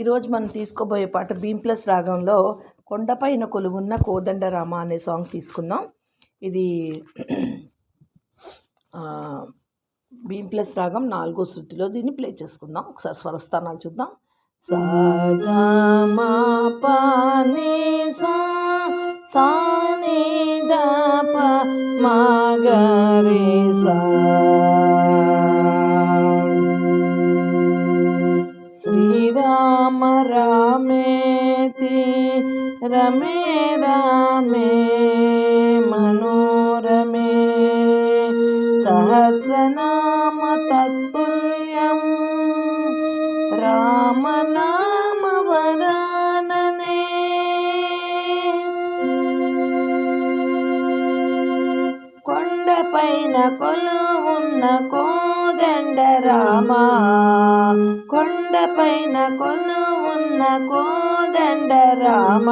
ఈరోజు మనం తీసుకోబోయే పాట బీమ్ ప్లస్ రాగంలో కొండపైన కొలువున్న కోదండరామ అనే సాంగ్ తీసుకుందాం. ఇది భీమ్ బీమ్ ప్లస్ రాగం నాలుగో శృతిలో దీన్ని ప్లే చేసుకుందాం. ఒకసారి స్వరస్థానాలు చూద్దాం. సా గా మా పా సా సా ని ద ప మా గ రే సా. రామేతి రమే రామే మనోరమే సహస్రనామ తత్తుల్యం రామనామ వరాననే కొండపైన కొలువున్న కో రామ. కొండపైన ఉన్న కోదండ రామ.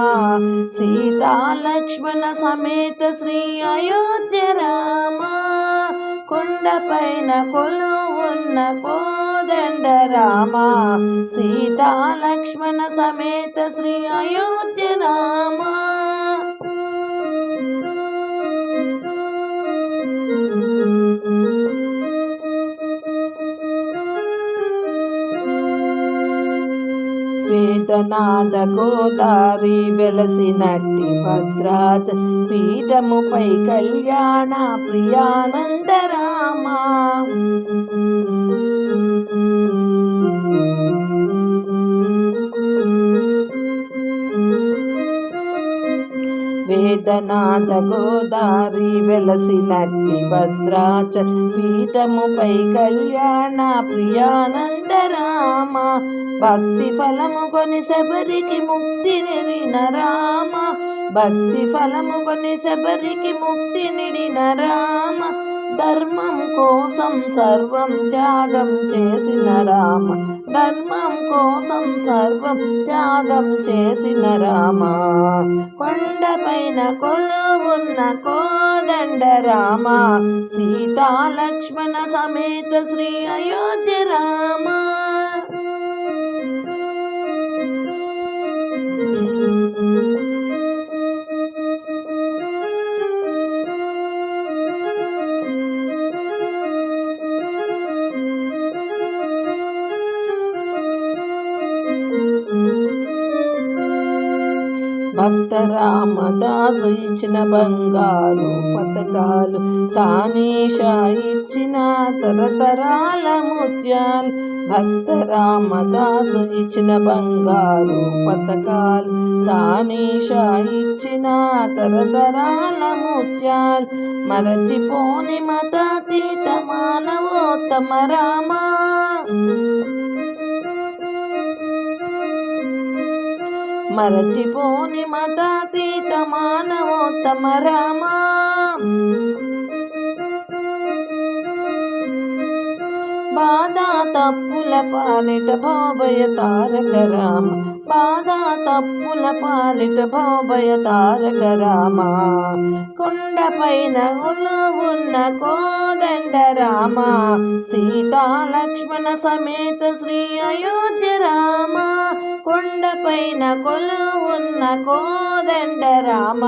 సీతా లక్ష్మణ సమేత శ్రీ అయోధ్య రామ. కొండపైన ఉన్న కోదండ రామ. సీతా లక్ష్మణ సమేత శ్రీ అయోధ్య రామ. వేదనాద గోదారి వెలసినట్టి భద్రాచ పీఠముపై కళ్యాణ ప్రియానందరామా. రామ వేదనాద గోదారి వెలసినట్టి భద్రాచ పీఠముపై కళ్యాణ ప్రియానంద రామ భక్తి ఫలము కొని శబరికి ముక్తి నిడిన రామ భక్తి ఫలము కొని శబరికి ముక్తి నిడిన రామ ధర్మం కోసం సర్వం త్యాగం చేసిన రామ. ధర్మం కోసం సర్వం త్యాగం చేసిన రామ. కొండపైన కొలువున్న కోదండ రామ. సీతాలక్ష్మణ సమేత శ్రీ అయోధ్య రామ. భక్త రామదాసు ఇచ్చిన బంగారు పథకాలు తానీషా ఇచ్చిన తరతరాల ముత్యాలు. భక్త రామదాసు ఇచ్చిన బంగారు పథకాలు తానీషా ఇచ్చిన తరతరాల ముత్యాలు. మరచిపోని మతాతీత మానవోత్తమ రామా. మరచిపోని మతాతీత మానవోత్తమ రామా. బాదా తప్పుల పాలిట బాబయ తారక రామ. బాధా తప్పుల పాలిట బాబయ తారక రామ. కొండపైన ఉన్న కోదండ రామ. సీతా లక్ష్మణ సమేత శ్రీ అయోధ్య రామ. కొండపైన ఉన్న కోదండ రామ.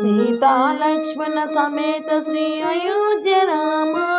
సీతా లక్ష్మణ సమేత శ్రీ అయోధ్య రామ.